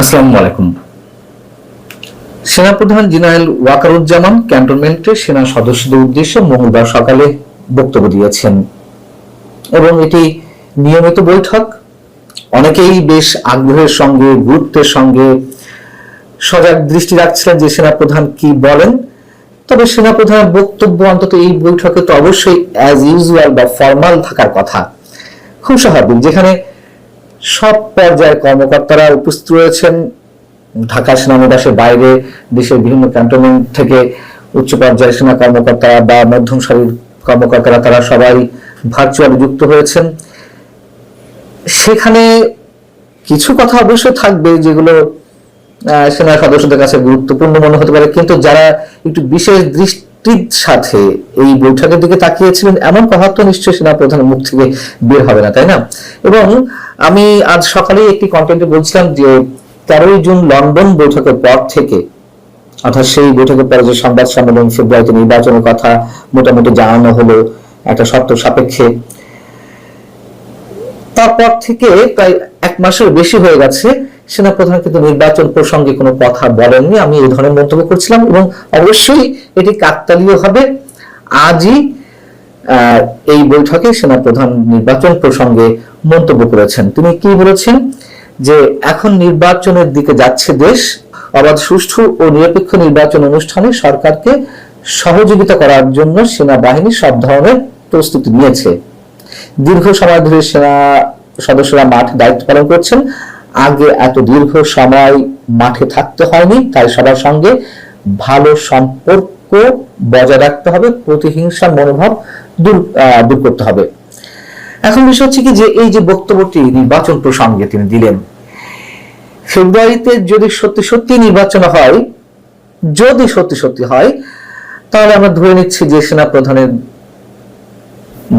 আসসালামু আলাইকুম। সেনাপ্রধান জেনারেল ওয়াকারুজ্জামান ক্যান্টনমেন্টে সেনা সদস্যদের উদ্দেশ্যে মঙ্গলবার সকালে বক্তব্য দিয়েছেন। এবং এটি নিয়মিত বৈঠক। অনেকেই বেশ আগ্রহের সঙ্গে, গুরুত্বের সঙ্গে সজাগ দৃষ্টি রাখছিলেন যে সেনাপ্রধান কি বলেন। তবে সেনাপ্রধানের বক্তব্য অন্তত এই বৈঠকে তো অবশ্যই অ্যাজ ইউজুয়াল বা ফর্মাল থাকার কথা। খুব স্বাভাবিক, যেখানে সব পর্যায়ের কর্মকর্তারা উপস্থিত রয়েছেন। ঢাকা সেনানিবাসের বাইরে দেশের বিভিন্ন ক্যান্টনমেন্ট থেকে উচ্চ পর্যায়ের সেনা কর্মকর্তারা বা মধ্যম সারির কর্মকর্তারা, তারা সবাই ভার্চুয়ালি যুক্ত হয়েছেন। সেখানে কিছু কথা অবশ্যই থাকবে যেগুলো সেনা সদস্যদের কাছে গুরুত্বপূর্ণ মনে হতে পারে। কিন্তু যারা একটু বিশেষ দৃষ্টির সাথে এই বৈঠকের দিকে তাকিয়েছিলেন, এমন কথা তো নিশ্চয়ই সেনা প্রধানের মুখ থেকে বের হবে না, তাই না? এবং আমি আজ সকালে একটি কন্টেন্টে বলছিলাম যে তেরোই জুন লন্ডন বৈঠকের পর থেকে, অর্থাৎ সেই বৈঠকের পরে যে সংবাদ সম্মেলন ফেব্রুয়ারিতে নির্বাচনের কথা মোটামুটি জানানো হলো একটা শর্ত সাপেক্ষে, তারপর থেকে প্রায় এক মাসের বেশি হয়ে গেছে, সেনাপ্রধান কিন্তু নির্বাচন প্রসঙ্গে কোনো কথা বলেননি। আমি এই ধরনের মন্তব্য করছিলাম এবং অবশ্যই এটি কাকতালীয় হবে। আজই এই বৈঠকে সেনাপ্রধান নির্বাচন প্রসঙ্গে মন্তব্য করেছেন। তিনি কি বলেছেন? যে এখন নির্বাচনের দিকে যাচ্ছে দেশ, অবাধ, সুষ্ঠু ও নিরপেক্ষ নির্বাচন অনুষ্ঠানে সরকারকে সহযোগিতা করার জন্য সেনাবাহিনী সব ধরনের প্রস্তুতি নিয়েছে। দীর্ঘ সময় ধরে সেনা সদস্যরা মাঠে দায়িত্ব পালন করছেন। আগে এত দীর্ঘ সময় মাঠে থাকতে হয়নি, তাই সবার সঙ্গে ভালো সম্পর্ক বজায় রাখতে হবে, প্রতিহিংসার মনোভাব দূর দূর করতে হবে। এখন বিষয় হচ্ছে কি যে এই যে বক্তব্যটি নির্বাচন প্রসঙ্গে তিনি দিলেন, ফেব্রুয়ারিতে যদি সত্যি সত্যি নির্বাচন হয়, যদি সত্যি সত্যি হয়, তাহলে আমরা ধরে নিচ্ছি যে সেনা প্রধানের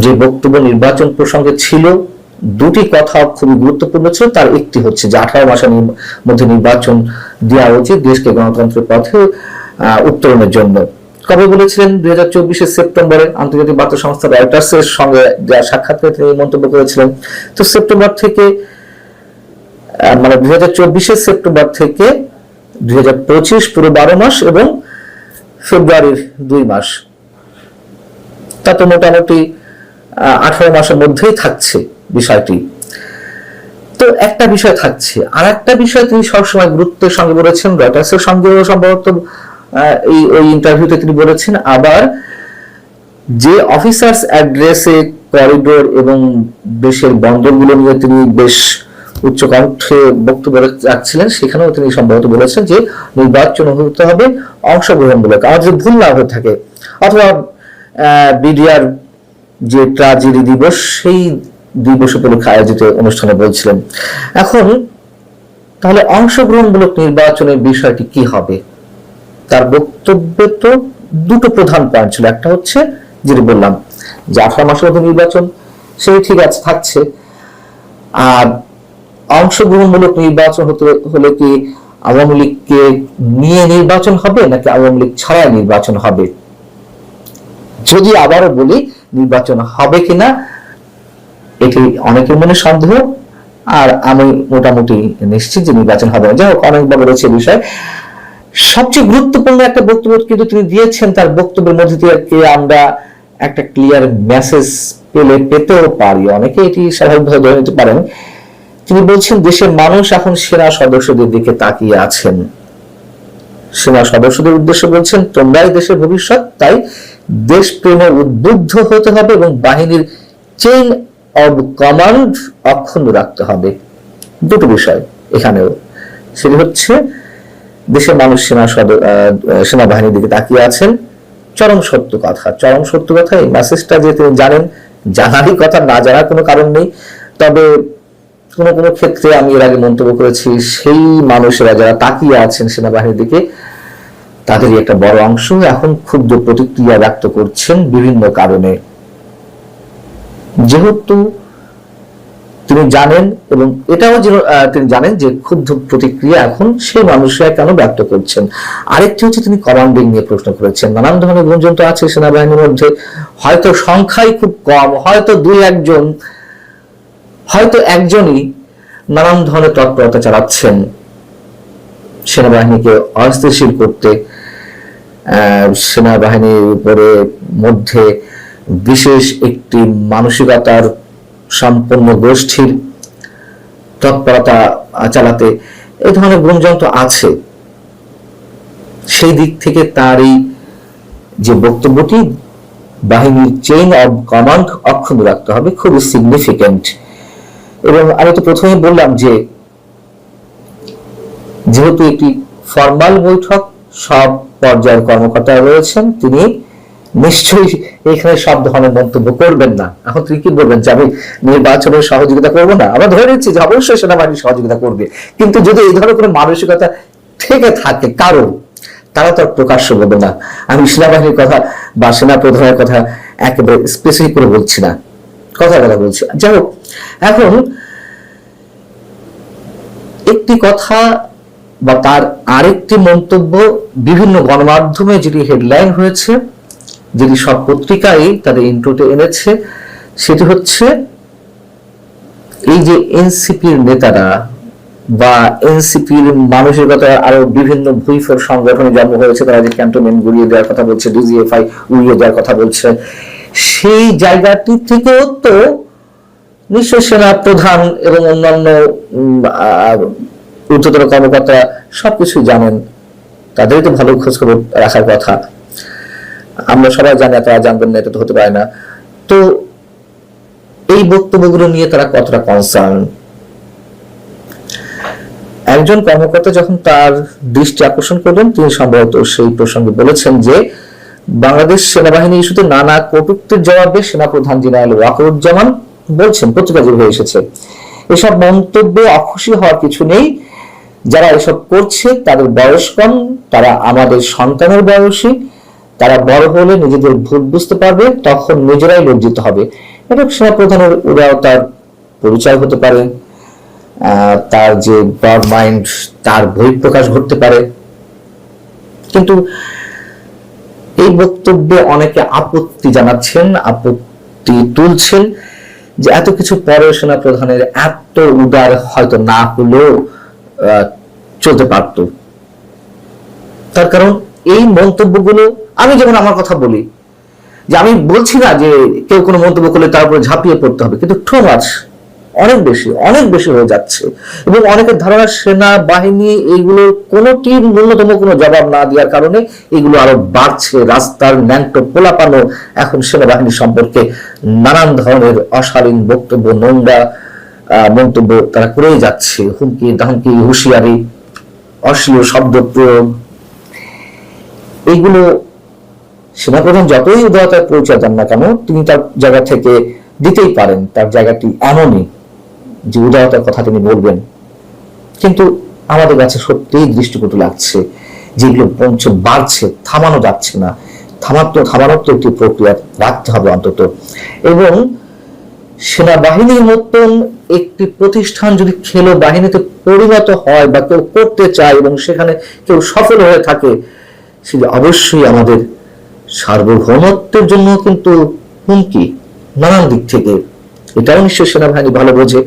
যে বক্তব্য নির্বাচন প্রসঙ্গে ছিল, দুটি কথা খুবই গুরুত্বপূর্ণ ছিল। তার একটি হচ্ছে যে আঠারো মাসের মধ্যে নির্বাচন দেওয়া উচিত দেশকে গণতন্ত্রের পথে উত্তরণের জন্য। কবে বলেছিলেন? দুই হাজার চব্বিশের সেপ্টেম্বরে আন্তর্জাতিক বার্তা সংস্থা রয়টার্স এর সঙ্গে দেওয়া সাক্ষাৎকারে তিনি মন্তব্য করেছিলেন। তো সেপ্টেম্বর থেকে মানে দুই হাজার চব্বিশের সেপ্টেম্বর থেকে দুই হাজার পঁচিশ, পুরো বারো মাস এবং ফেব্রুয়ারির দুই মাস। তা তো মোটামুটি আঠারো মাসের মধ্যেই থাকছে বিষয়টি। তো একটা বিষয় থাকছে। আর একটা বিষয় তিনি সবসময় গুরুত্বের সঙ্গে বলেছেন, রয়টার্সের সঙ্গেও সম্ভবত এই ওই ইন্টারভিউতে তিনি বলেছেন, আবার যে অফিসার্স অ্যাড্রেসে করিডোর এবং দেশের বন্দরগুলো নিয়ে তিনি বেশ উচ্চ কণ্ঠে বক্তব্য রাখছিলেন, সেখানেও তিনি সম্ভবত বলেছেন যে নির্বাচন হতে হবে অংশগ্রহণমূলক। আমার যদি ভুল না হয়ে থাকে, অথবা বিডিআর যে ট্রাজেডি দিবস, সেই দিবস উপলক্ষে আয়োজিত অনুষ্ঠানে বলছিলেন। এখন, তাহলে অংশগ্রহণমূলক নির্বাচনের বিষয়টি কি হবে? বক্তব্যে তো দুটো প্রধান পয়েন্ট ছিল। একটা হচ্ছে যেটি বললাম যে আঠারো মাসের মধ্যে নির্বাচন, সেই ঠিক আছে, থাকছে। আর অংশগ্রহণমূলক নির্বাচন হতে, হলে কি আওয়ামী লীগকে নিয়ে নির্বাচন হবে, নাকি আওয়ামী লীগ ছাড়া নির্বাচন হবে? যদি আবারও বলি নির্বাচন হবে কিনা, এটি অনেকের মনে সন্দেহ, আর আমি মোটামুটি নিশ্চিত যে নির্বাচন হবে না। যাই হোক, অনেকবার রয়েছে বিষয়। সবচেয়ে গুরুত্বপূর্ণ একটা বক্তব্য কিন্তু তিনি দিয়েছেন, তার বক্তব্যের মধ্যে থেকে আমরা একটা ক্লিয়ার মেসেজ পেলে, পেতেও পারি। অনেকে এটি স্বাভাবিকভাবে ধরে নিতে পারেন। তিনি বলছেন, দেশের মানুষ এখন সেনা সদস্যদের দিকে তাকিয়ে আছেন। সেনা সদস্যদের উদ্দেশ্যে বলছেন, তোমরাই দেশের ভবিষ্যৎ, তাই দেশপ্রেমে উদ্বুদ্ধ হতে হবে এবং বাহিনীর চেইন অব কমান্ড অক্ষুণ্ণ রাখতে হবে। দুটো বিষয় এখানেও। সেটি হচ্ছে দেশের মানুষ সেনা সদ- আহ, সেনাবাহিনীর দিকে তাকিয়ে আছেন। চরম সত্য কথা চরম সত্য কথা। এই মেসেজটা যে তিনি জানেন জানারই কথা না জানার কোনো কারণ নেই। তবে কোনো কোনো ক্ষেত্রে আমি এর আগে মন্তব্য করেছি সেই মানুষেরা যারা তাকিয়ে আছেন সেনাবাহিনীর দিকে তাদেরই একটা বড় অংশ এখন ক্ষুদ্র প্রতিক্রিয়া ব্যক্ত করছেন বিভিন্ন কারণে। যেহেতু তিনি জানেন এবং এটাও আহ, তিনি জানেন যে ক্ষুদ্র প্রতিক্রিয়া এখন সেই মানুষরা কেন ব্যক্ত করছেন। আরেকটি হচ্ছে তিনি কমান্ডিং নিয়ে প্রশ্ন করেছেন। নানান ধরনের গুঞ্জন তো আছে সেনাবাহিনীর মধ্যে। হয়তো সংখ্যাই খুব কম হয়তো দুই একজন হয়তো একজনই নানান ধরনের তৎপরতা চালাচ্ছেন সেনাবাহিনীকে অস্থিতিশীল করতে। সেনাবাহিনীর উপরে মধ্যে বিশেষ একটি মানসিকতার সম্পন্ন গোষ্ঠীর তৎপরতা চালাতে এই ধরনের গুঞ্জন তো আছে। সেই দিক থেকে তার এই যে বক্তব্যটি বাহিনীর চেইন অব কমান্ড অক্ষুণ্ণ রাখতে হবে, খুবই সিগনিফিকেন্ট এবং আমি তো প্রথমেই বললাম যে, যেহেতু একটি ফর্মাল বৈঠক, সব পর্যায়ের কর্মকর্তা রয়েছেন, তিনি নিশ্চয়ই এখানে সব ধরনের মন্তব্য করবেন না। এখন তিনি কি বলবেন যে আমি নির্বাচনের সহযোগিতা করব না? আমরা ধরে নিচ্ছি যে অবশ্যই সেনাবাহিনী সহযোগিতা করবে। কিন্তু যদি এই ধরনের কোনো মানসিকতা থেকে থাকে কারণ তারা তো প্রকাশ্য বলবে না। আমি সেনাবাহিনীর কথা বা সেনা প্রধানের কথা একেবারে স্পেসিফিক করে বলছি না। কথা কথা বলছি। যাই হোক, এখন একটি কথা বা তার আরেকটি মন্তব্য বিভিন্ন গণমাধ্যমে যেটি হেডলাইন হয়েছে যেটি সব পত্রিকায় তাদের ইন্ট্রোতে এনেছে, সেটি হচ্ছে এই যে এনসিপির নেতারা বা এনসিপির মানসিকতা আরও বিভিন্ন ভুইফোর সংগঠনে জন্ম হয়েছে, তারা যে ক্যান্টনমেন্ট গুড়িয়ে দেওয়ার কথা বলছে, ডিজিএফআই উড়িয়ে দেওয়ার কথা বলছে, সেই জায়গাটি থেকেও তো নিশ্চয় সেনা প্রধান এবং অন্যান্য উচ্চতর কর্মকর্তা সবকিছু জানেন। তাদেরই তো ভালো খোঁজ খবর রাখার কথা। আমরা সবাই জানি তারা জানবেন না, এটা তো হতে পারে না। তো এই বক্তব্যগুলো নিয়ে তারা কতটা কনসার্ন একজন কর্মকর্তা যখন তার দৃষ্টি আকর্ষণ করলেন, তিনি সম্ভবত সেই প্রসঙ্গে বলেছেন যে, বাংলাদেশ সেনাবাহিনী ইস্যুতে নানা কটুক্তির জবাবে সেনাপ্রধান জেনারেল ওয়াকরুজ্জামান বলছেন, পত্রিকা যে হয়ে এসেছে, এসব মন্তব্যে অখুশি হওয়ার কিছু নেই। যারা এসব করছে, তাদের বয়স কম, তারা আমাদের সন্তানের বয়সী। তারা বড় হলে নিজেদের ভুল বুঝতে পারবে, তখন নিজেরাই লজ্জিত হবে। এটা সেনাপ্রধানের উদারতার পরিচয় হতে পারে তার যে ব্রড মাইন্ড তার বহিঃপ্রকাশ ঘটতে পারে। কিন্তু এই বক্তব্যে অনেকে আপত্তি জানাচ্ছেন, আপত্তি তুলছেন যে এত কিছু পরে সেনা প্রধানের এত উদার হয়তো না হলেও চলতে পারত। তার কারণ এই মন্তব্যগুলো, আমি যেমন আমার কথা বলি, যে আমি বলছি না যে কেউ কোনো মন্তব্য করলে তার উপরে ঝাঁপিয়ে পড়তে হবে, কিন্তু টু মাছ অনেক বেশি অনেক বেশি হয়ে যাচ্ছে। এবং অনেকের ধারণা, সেনা, বাহিনী, এইগুলোর কোনোটি ন্যূনতম কোনো জবাব না দেওয়ার কারণে এগুলো আরও বাড়ছে। রাস্তার ন্যাংটো পোলাপানো এখন সেনাবাহিনী সম্পর্কে নানান ধরনের অশালীন বক্তব্য, নোংরা মন্তব্য তারা করেই যাচ্ছে। হুমকি, ধামকি, হুঁশিয়ারি, অশ্লীল শব্দ প্রয়োগ এইগুলো সেনাপ্রধান যতই উদারতার পরিচয় দেন না কেন, তিনি তার জায়গা থেকে দিতেই পারেন, তার জায়গাটি এমনই যে উদারতার কথা তিনি বলবেন। কিন্তু আমাদের কাছে সত্যিই দৃষ্টিকটু লাগছে যেগুলো বঞ্চ বাড়ছে, থামানো যাচ্ছে না। থামাতো থামানোর তো একটি প্রক্রিয়া রাখতে হবে অন্তত। এবং সেনাবাহিনীর মতন একটি প্রতিষ্ঠান যদি খেলো বাহিনীতে পরিণত হয় বা কেউ করতে চায় এবং সেখানে কেউ সফল হয়ে থাকে সেটা অবশ্যই আমাদের সার্বভৌমত্বের জন্য কিন্তু হুমকি নানান দিক থেকে। এটাও নিশ্চয়ই সেনাবাহিনী ভালো বোঝে।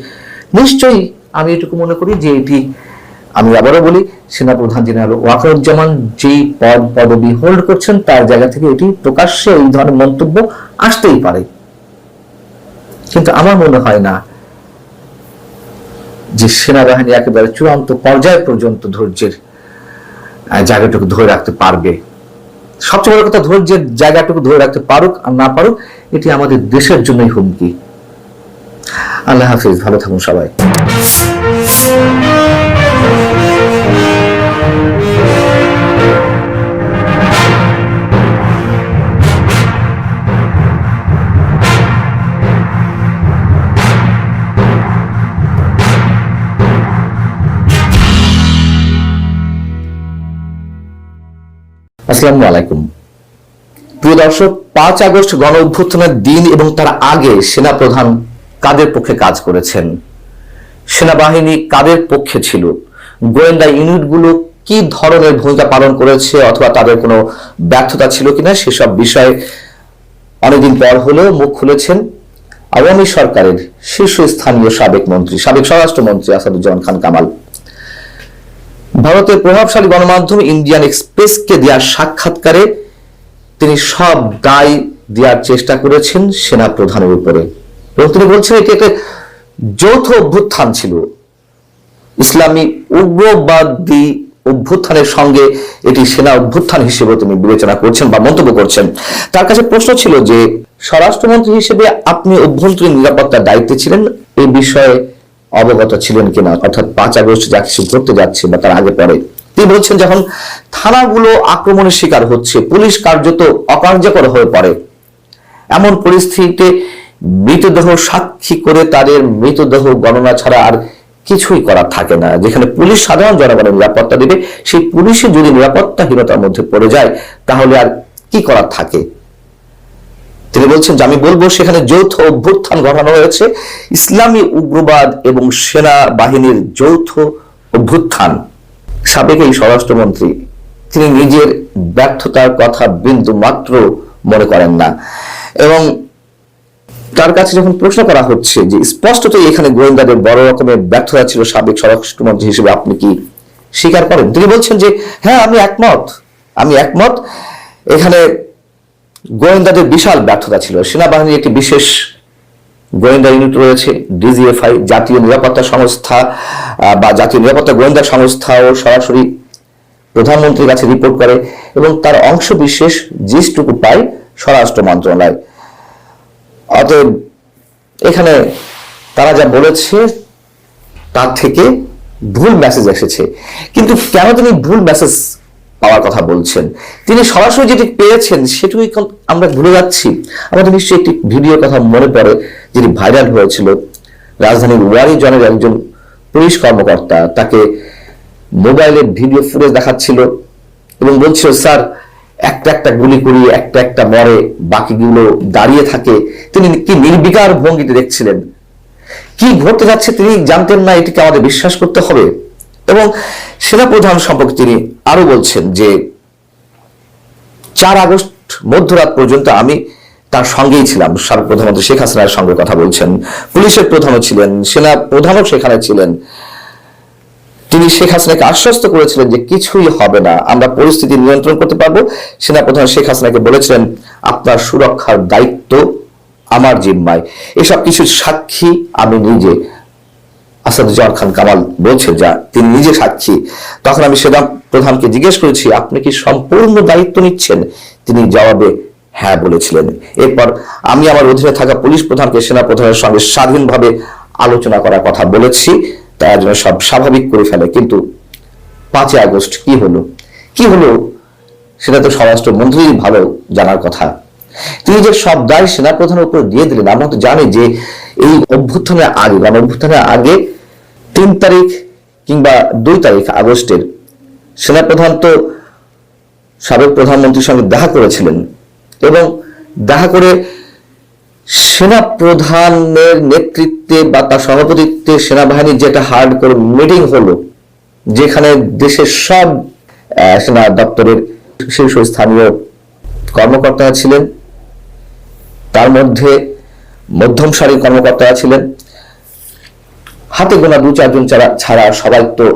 নিশ্চয়ই আমি এটুকু মনে করি যে এটি আমি আবারও বলি, সেনাপ্রধান জেনারেল ওয়াকারুজ্জামান যেই পদ, পদবি হোল্ড করছেন, তার জায়গা থেকে এটি প্রকাশ্যে এই ধরনের মন্তব্য আসতেই পারে। কিন্তু আমার মনে হয় না যে সেনাবাহিনী একেবারে চূড়ান্ত পর্যায় পর্যন্ত ধৈর্যের জায়গাটুকু ধরে রাখতে পারবে। সবচেয়ে বড় কথা ধৈর্যের জায়গাটুকু ধরে রাখতে পারুক আর না পারুক, এটি আমাদের দেশের জন্যই হুমকি। আল্লাহ হাফিজ, ভালো থাকুন সবাই। আসসালামু আলাইকুম। প্রিয় দর্শক, পাঁচ আগস্ট গণ অভ্যুত্থানের দিন এবং তার আগে সেনাপ্রধান কাদের পক্ষে কাজ করেছেন? সেনাবাহিনী কাদের পক্ষে ছিল? গোয়েন্দা ইউনিটগুলো কি ধরনের ভূমিকা পালন করেছে অথবা তাদের কোনো ব্যর্থতা ছিল কিনা সেসব বিষয়ে অনেকদিন পর হলেও মুখ খুলেছেন আওয়ামী সরকারের শীর্ষস্থানীয় সাবেক মন্ত্রী, সাবেক স্বরাষ্ট্রমন্ত্রী আসাদুজ্জামান খান কামাল। ভারতের প্রভাবশালী গণমাধ্যম ইন্ডিয়ান এক্সপ্রেসকে দেওয়া সাক্ষাৎকারে তিনি সব দায় দেওয়ার চেষ্টা করেছেন সেনা প্রধানের উপরে। এবং তিনি বলছেন, এটি একটা যৌথ অভ্যুত্থান ছিল। ইসলামী উগ্রবাদী অভ্যুত্থানের সঙ্গে এটি সেনা অভ্যুত্থান হিসেবে তিনি বিবেচনা করছেন বা মন্তব্য করছেন। তার কাছে প্রশ্ন ছিল যে, স্বরাষ্ট্রমন্ত্রী হিসেবে আপনি অভ্যন্তরীণ নিরাপত্তার দায়িত্বে ছিলেন এই বিষয়ে অবগত ছিলেন কিনা, অর্থাৎ পাঁচ আগস্ট যা কিছু ঘটতে যাচ্ছে বা তার আগে পরে। তিনি বলছেন যখন থানাগুলো আক্রমণের শিকার হচ্ছে, পুলিশ কার্যত অকার্যকর হয়ে পড়ে। এমন পরিস্থিতিতে মৃতদেহ সাক্ষী করে তাদের মৃতদেহ গণনা ছাড়া আর কিছুই করার থাকে না, যেখানে পুলিশ সাধারণ জনগণের নিরাপত্তা দেবে। সেই পুলিশে যদি নিরাপত্তাহীনতার মধ্যে পড়ে যায়, তাহলে আর কি করার থাকে? তিনি বলছেন যে, আমি বলব সেখানে যৌথ অভ্যুত্থান ঘটানো হয়েছে। ইসলামী উগ্রবাদ এবং সেনা বাহিনীর যৌথ অভ্যুত্থান। সাবেক এই স্বরাষ্ট্রমন্ত্রী, তিনি নিজের ব্যর্থতার কথা বিন্দু মাত্র মনে করেন না। এবং তার কাছে যখন প্রশ্ন করা হচ্ছে যে, স্পষ্টতই এখানে গোয়েন্দাদের বড় রকমের ব্যর্থতা ছিল সাবেক স্বরাষ্ট্রমন্ত্রী হিসেবে, আপনি কি স্বীকার করেন? তিনি বলছেন যে হ্যাঁ আমি একমত। আমি একমত। এখানে গোয়েন্দাদের বিশাল ব্যর্থতা ছিল। সেনাবাহিনীর একটি বিশেষ গোয়েন্দা ইউনিট রয়েছে ডিজিএফআই জাতীয় নিরাপত্তা সংস্থা বা জাতীয় নিরাপত্তা গোয়েন্দা সংস্থাও সরাসরি প্রধানমন্ত্রীর কাছে রিপোর্ট করে এবং তার অংশ বিশেষ জিসটুকু পায় স্বরাষ্ট্র মন্ত্রণালয়। অতএব এখানে তারা যা বলেছে তার থেকে ভুল মেসেজ এসেছে। কিন্তু কেন তিনি ভুল মেসেজ পাওয়ার কথা বলছেন। তিনি সরাসরি যেটি পেয়েছেন, সেটুকুই আমরা ভুলে যাচ্ছি। আমাদের নিশ্চয়ই একটি ভিডিও কথা মনে পড়ে যেটি ভাইরাল হয়েছিল। রাজধানীর ওয়ারি জনের একজন পুলিশ কর্মকর্তা, তাকে মোবাইলের ভিডিও ফুটেজ দেখাচ্ছিল এবং বলছিল, স্যার, একটা একটা গুলি করি একটা একটা মরে বাকিগুলো দাঁড়িয়ে থাকে। তিনি কি নির্বিকার ভঙ্গিতে দেখছিলেন? কি ঘটতে যাচ্ছে তিনি জানতেন না, এটিকে আমাদের বিশ্বাস করতে হবে। এবং সেনাপ্রধান সম্পর্কে তিনি আরও বলছেন যে চার আগস্ট মধ্যরাত পর্যন্ত আমি তার সঙ্গেই ছিলাম। সাবেক প্রধানমন্ত্রী শেখ হাসিনার সঙ্গে কথা বলছেন। পুলিশের প্রধানও ছিলেন সেনা প্রধানও সেখানে ছিলেন। তিনি শেখ হাসিনাকে আশ্বস্ত করেছিলেন যে কিছুই হবে না, আমরা পরিস্থিতি নিয়ন্ত্রণ করতে পারব। সেনাপ্রধান শেখ হাসিনাকে বলেছিলেন, আপনার সুরক্ষার দায়িত্ব আমার জিম্মায়। এসব কিছু সাক্ষী আমি নিজে আসাদুজ্জামান খান কামাল বলছে যা তিনি নিজে সাক্ষী। তখন আমি সেনা প্রধানকে জিজ্ঞেস করেছি, আপনি কি সম্পূর্ণ দায়িত্ব নিচ্ছেন? তিনি জবাবে হ্যাঁ বলেছিলেন। এরপর আমি আমার অধীনে থাকা পুলিশ প্রধানকে সেনা প্রধানের সঙ্গে স্বাধীনভাবে আলোচনা করার কথা বলেছি। তারা যেন সব স্বাভাবিক করে ফেলে। কিন্তু পাঁচই আগস্ট কি হলো? কি হলো? সেটা তো স্বরাষ্ট্রমন্ত্রী ভালো জানার কথা। তিনি যে সব দায় সেনাপ্রধানের উপর দিয়ে দিলেন, আমরা তো জানি যে এই অভ্যুত্থানের আগে গণ অভ্যুত্থানের আগে তিন তারিখ কিংবা দুই তারিখ আগস্টের সেনাপ্রধান তো সাবেক প্রধানমন্ত্রীর সঙ্গে দেখা করেছিলেন এবং দেখা করে সেনা প্রধানের নেতৃত্বে বা তার সভাপতিত্বে সেনাবাহিনীর যেটা হার্ড করে মিটিং হলো, যেখানে দেশের সব সেনা দপ্তরের শীর্ষস্থানীয় কর্মকর্তারা ছিলেন। তার মধ্যে মধ্যম সারির কর্মকর্তারা ছিলেন। হাতে গোনা দু চারজন ছাড়া সবাই তো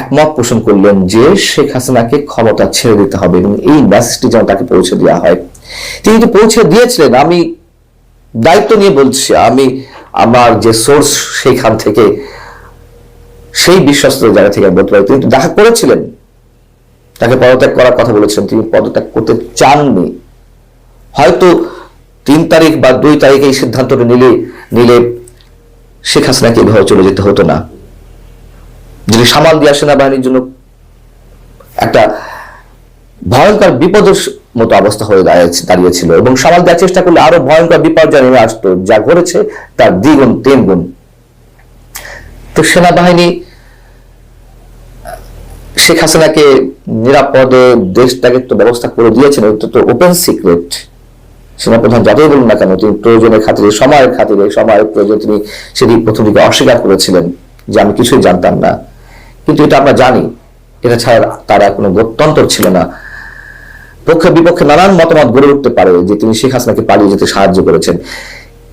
একমত পোষণ করলেন যে শেখ হাসিনাকে ক্ষমতা ছেড়ে দিতে হবে এবং এই মেসেজটি যেন তাকে পৌঁছে দেওয়া হয়। তিনি তো পৌঁছে দিয়েছিলেন, আমি দায়িত্ব নিয়ে বলছি, আমি আমার যে সোর্স সেইখান থেকে, সেই বিশ্বস্ত জায়গা থেকে বলতে পারি। তিনি দেখা করেছিলেন, তাকে পদত্যাগ করার কথা বলেছেন তিনি পদত্যাগ করতে চাননি। হয়তো তিন তারিখ বা দুই তারিখে এই সিদ্ধান্তটা নিলে নিলে শেখ হাসিনাকে এভাবে চলে যেতে হতো না। যিনি সামাল দিয়া সেনাবাহিনীর জন্য একটা ভয়ঙ্কর বিপদের মতো অবস্থা হয়ে দাঁড়িয়েছে- দাঁড়িয়েছিল এবং সামাল দেওয়ার চেষ্টা করলে আরও ভয়ঙ্কর বিপর্যয় নেমে আসতো। যা ঘটেছে তার দ্বিগুণ, তিন গুণ। তো সেনাবাহিনী শেখ হাসিনাকে নিরাপদে দেশটাকে তো ব্যবস্থা করে দিয়েছেন তো ওপেন সিক্রেট সেনাপ্রধান যতই বলুন না কেন, তিনি প্রয়োজনের খাতিরে, সময়ের খাতিরে, সময়ের প্রয়োজন তিনি সেটি প্রথম দিকে অস্বীকার করেছিলেন যে আমি কিছুই জানতাম না। কিন্তু এটা আমরা জানি, এটা ছাড়া তার কোনো গত্যন্তর ছিল না। পক্ষে বিপক্ষে নানান মতামত গড়ে উঠতে পারে যে তিনি শেখ হাসিনাকে পালিয়ে যেতে সাহায্য করেছেন।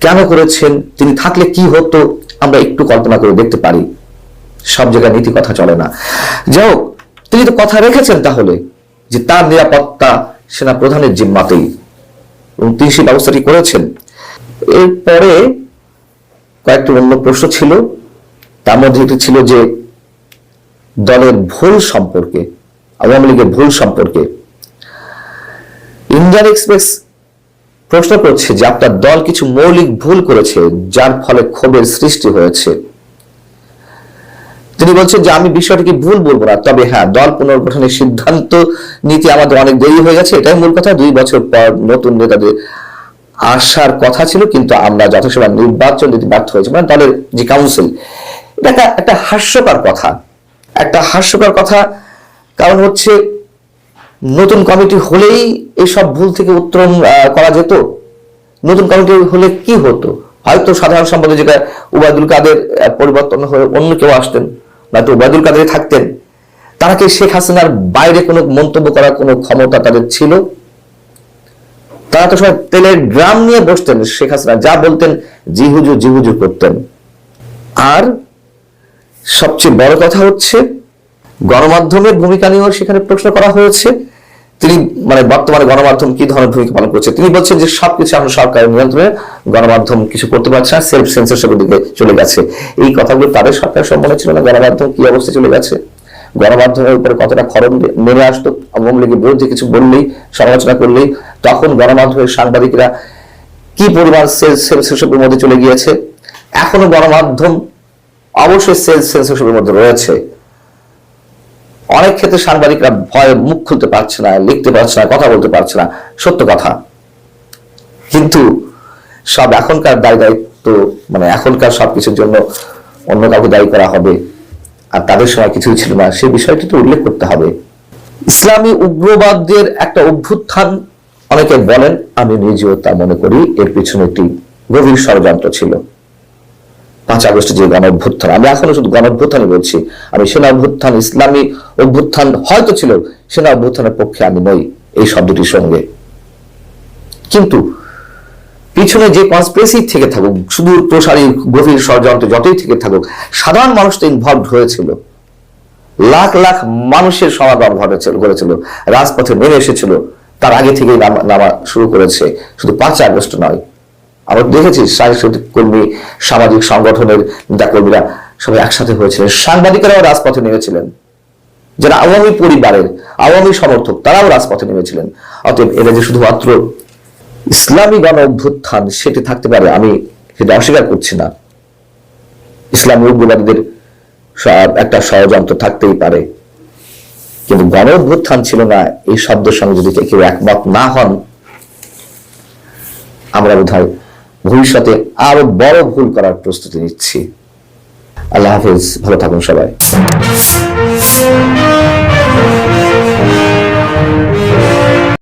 কেন করেছেন, তিনি থাকলে কি হতো, আমরা একটু কল্পনা করে দেখতে পারি। সব জায়গায় নীতি কথা চলে না। যাই হোক, তিনি তো কথা রেখেছেন তাহলে যে তার নিরাপত্তা সেনা প্রধানের জিম্মাতেই। এবং তিনি সেই ব্যবস্থাটি করেছেন। এরপরে কয়েকটি অন্য প্রশ্ন ছিল, তার মধ্যে একটি ছিল যে দলের ভুল সম্পর্কে, আওয়ামী লীগের ভুল সম্পর্কে। ইন্ডিয়ান এক্সপ্রেস প্রশ্ন করছে যে আপনার দল কিছু মৌলিক ভুল করেছে, যার ফলে ক্ষোভের সৃষ্টি হয়েছে। তিনি বলছেন যে, আমি বিষয়টিকে ভুল বলব না। তবে হ্যাঁ দল পুনর্গঠনের সিদ্ধান্ত নিতে আমাদের অনেক দেরি হয়ে গেছে, এটাই মূল কথা। দুই বছর পর নতুন নেতাদের আসার কথা ছিল, কিন্তু আমরা যথাসময় নির্বাচন দিতে ব্যর্থ হয়েছে। মানে দলের যে কাউন্সিল এটা একটা একটা হাস্যকর কথা। একটা হাস্যকর কথা, কারণ হচ্ছে নতুন কমিটি হলেই এইসব ভুল থেকে উত্তরণ করা যেত। নতুন কমিটি হলে কি হতো? হয়তো সাধারণ সম্পাদক যেটা উবায়দুল কাদের পরিবর্তন হয়ে অন্য কেউ আসতেন। নয়তো ওবায়দুল কাদের থাকতেন, তারা কি শেখ হাসিনার বাইরে কোনো মন্তব্য করার কোনো ক্ষমতা তাদের ছিল? তারা তো সব তেলের ড্রাম নিয়ে বসতেন, শেখ হাসিনা যা বলতেন, জিহুজু জিহুজু করতেন। আর সবচেয়ে বড় কথা হচ্ছে, গণমাধ্যমের ভূমিকা নিয়েও সেখানে প্রশ্ন করা হয়েছে। তিনি মানে বর্তমানে গণমাধ্যম কি ধরনের ভূমিকা পালন করছে? তিনি বলছেন যে সবকিছু এখন সরকারের নিয়ন্ত্রণে, গণমাধ্যম কিছু করতে পারছে না, সেলফ সেন্সরশিপের দিকে চলে গেছে। এই কথাগুলো তাদের সরকার সম্মানে ছিল না, গণমাধ্যম কি অবস্থা চলে গেছে? গণমাধ্যমের উপরে কতটা খরচ নেমে আসতো? আওয়ামী লীগের বিরুদ্ধে কিছু বললেই, সমালোচনা করলেই, তখন গণমাধ্যমের সাংবাদিকরা কি পরিমাণ সেলফ সেন্সরশিপের মধ্যে চলে গিয়েছে? এখনও গণমাধ্যম অবশ্যই সেলফ সেন্সরশিপের মধ্যে রয়েছে। অনেক ক্ষেত্রে সাংবাদিকরা ভয়ে মুখ খুলতে পারছে না, লিখতে পারছে না, কথা বলতে পারছে না। সত্য কথা। কিন্তু সব এখনকার দায় দায়িত্ব মানে এখনকার সবকিছুর জন্য অন্য কাউকে দায়ী করা হবে আর তাদের সময় কিছুই ছিল না, সে বিষয়টি তো উল্লেখ করতে হবে। ইসলামী উগ্রবাদদের একটা অভ্যুত্থান অনেকে বলেন, আমি নিজেও তা মনে করি, এর পিছনে একটি গভীর ষড়যন্ত্র ছিল। পাঁচ আগস্টে যে গণ অভ্যুত্থান আমি এখনও শুধু গণ অভ্যুত্থানই বলছি, আমি সেনা অভ্যুত্থান ইসলামী অভ্যুত্থান হয়তো ছিল সেনা অভ্যুত্থানের পক্ষে আমি নই এই শব্দটির সঙ্গে। কিন্তু পিছনে যে কনস্পিরেসি থেকে থাকুক, সুদূর, প্রসারী, গভীর ষড়যন্ত্র যতই থেকে থাকুক, সাধারণ মানুষ তো ইনভলভ হয়েছিল। লাখ লাখ মানুষের সমাগম ঘটেছিল করেছিল রাজপথে নেমে এসেছিল, তার আগে থেকেই নামা শুরু করেছে, শুধু পাঁচ আগস্ট নয়। আমরা দেখেছি সাংস্কৃতিক কর্মী, সামাজিক সংগঠনের নেতা কর্মীরা সবাই একসাথে হয়েছিলেন, সাংবাদিকেরাও রাজপথে নেমেছিলেন। যারা আওয়ামী পরিবারের, আওয়ামী সমর্থক, তারাও রাজপথে নেমেছিলেন। অতএব এরা যে শুধুমাত্র ইসলামী গণ অভ্যুত্থান সেটি থাকতে পারে, আমি সেটা অস্বীকার করছি না। ইসলামী উগ্রবাদীদের একটা ষড়যন্ত্র থাকতেই পারে। কিন্তু গণ অভ্যুত্থান ছিল না, এই শব্দের সঙ্গে যদি কেউ একমত না হন, আমরা বোধ হয় ভবিষ্যতে আরও বড় ভুল করার প্রস্তুতি নিচ্ছি। আল্লাহ হাফিজ ভালো থাকুন সবাই।